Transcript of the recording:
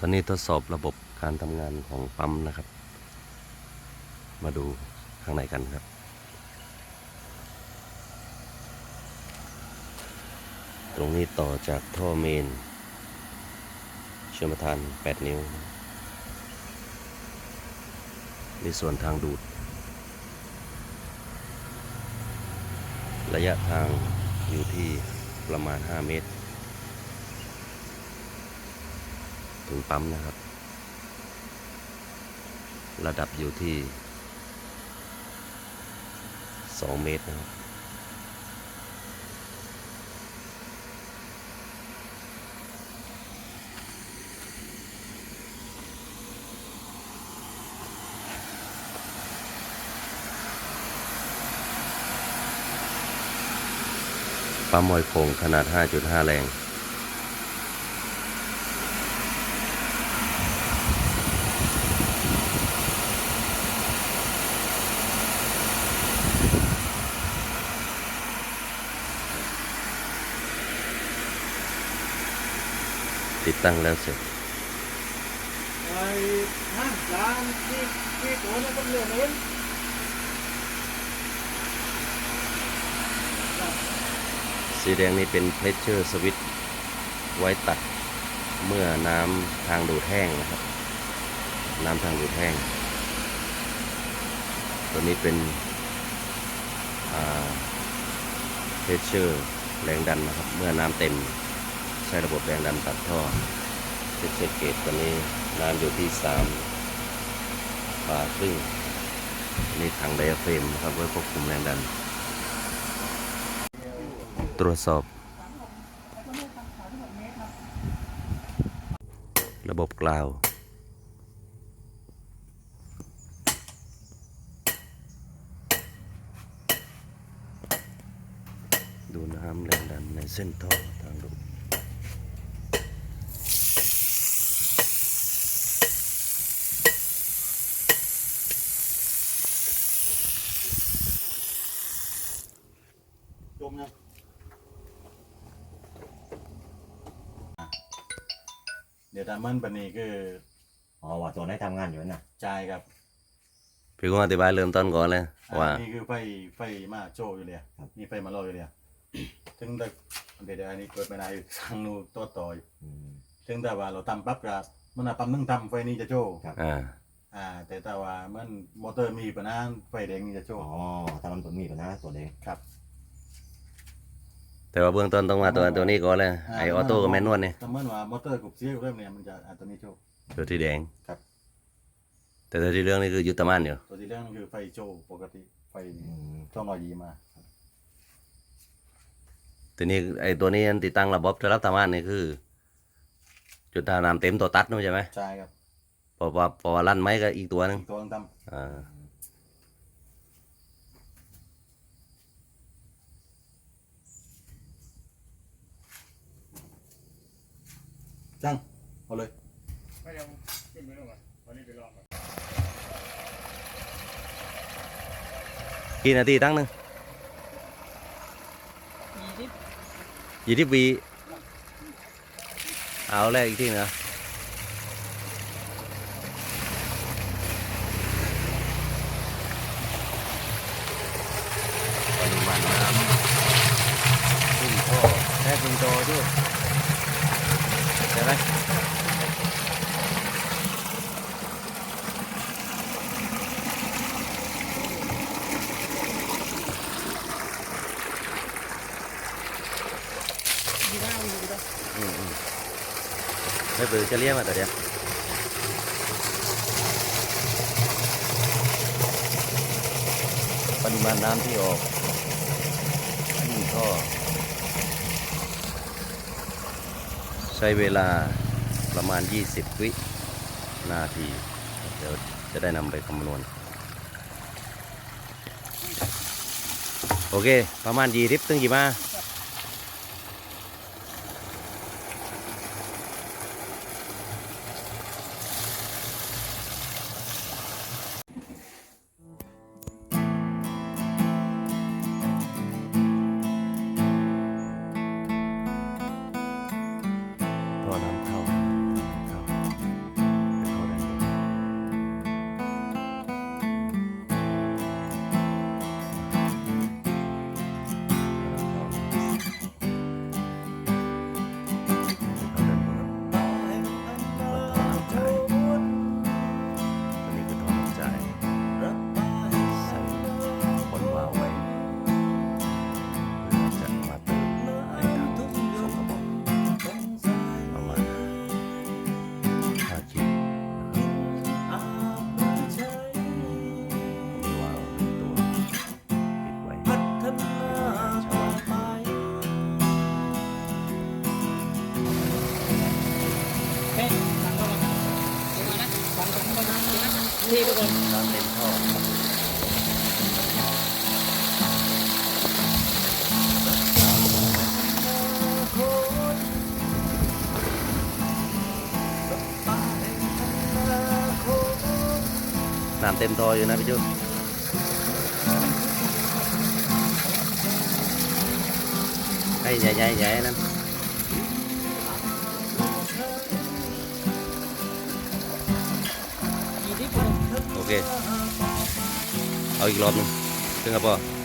ตอนนี้ทดสอบระบบการทำงานของปั๊มนะครับ มาดูข้างในกันครับ ตรงนี้ต่อจากท่อเมนเชื่อมประทาน 8 นิ้วนี่ส่วนทางดูด ระยะทางอยู่ที่ประมาณ 5 เมตร ถึงปั๊มนะครับ ระดับอยู่ที่ 2 เมตรนะครับปั๊มมอยโคงขนาด 5.5 แรง ติดตั้งแล้วเสร็จไอ้ฮะร้านที่ที่ตัวนั้นเป็นเรื่องนู้นสีแดงนี้เป็น pressure switch ไว้ตัดเมื่อน้ำทางดูดแห้งนะครับ น้ำทางดูดแห้ง ตัวนี้เป็นอ่า pressure แรงดันนะครับ เมื่อน้ำเต็ม ใช้ระบบแรงดันตัดท่อ pressure gauge ตัวนี้น้ำอยู่ที่3บาครึ่งนี่ทางไดอะเฟรมครับไว้ควบคุมแรงดัน ตรวจสอบ ระบบกล่าวดูน้ำแรงดันในเส้นท่อทางดูด จ มยังเดี๋ยวทำมันปนี้คืออ๋อว่าตัวไหนทำงานอยู่นั่นน่ะจ่ายครับพี่กุ้งอธิบายเริ่มต้นก่อนเลยว่า อันนี้คือไฟไฟมาโจอยู่เลยนี่ไฟมาลอยอยู่เลยถึงแต่เดี๋ยวเดี๋ยวอันนี้เปิดไม่ได้อยู่ทางนู้นตัวต่ออยู่อืมถึงแต่ว่าเราทำปั๊บก็มันอะปั๊มนึงทำไฟนี้จะโจครับอ่า อ่า แต่แต่ว่ามันมอเตอร์มีปัญหาไฟแดงนี่จะโจอ๋อทำมันตัวมีปัญหาตัวเองครับ แต่ว่าเบื้องต้นต้องมาตัวตัวนี้ก่อนเลยไอออโต้กับแมนนวลเนี่ยแต่เมื่อว่ามอเตอร์กุบเสียเริ่มเนี่ยมันจะอันตัวนี้โจตัวที่แดงครับ แต่ตัวที่เรื่องนี่คือยุตมานอยู่ตัวที่เรื่องคือไฟโจปกติไฟอืมต้องรอยีมาทีนี้ไอตัวนี้อันติดตั้งระบบจะรับตามานนี่คือ จุดทาน้ำเต็มตัวตัดนู่นใช่ไหมใช่ครับพอว่าพอลั่นไม้ก็อีกตัวหนึงอีกตัวต้องทอ่าำจังเอาเลยไม่ยังขึ้นไม่ลงอะวันนี้ไปลองก่อนกี่นาทีตั้งหนึ่งยี่สิบวีเอาแรกอีกทีหนะปริมาณน้ำขึ้นท่อแค่ขึ้นจอด้วย ใช่ไหมอืมอืมไม่เปิดจะเรียกมาแต่เดียวปริมาณน้ำที่ออกนี่ก็ใช้เวลาประมาณ 20 วินาที เดี๋ยวจะได้นำไปคำนวณ โอเค ประมาณยี่ริบตึงกี่มา ทีทุกคนน้ำเต็มท่อครับน้ำเต็มท่ออยู่นะพี่จุ๊บให้ใหญ่ใหญ่ใหญ่นั่น โอเค เอาอีกรอบหนึงถึงครับพ่อ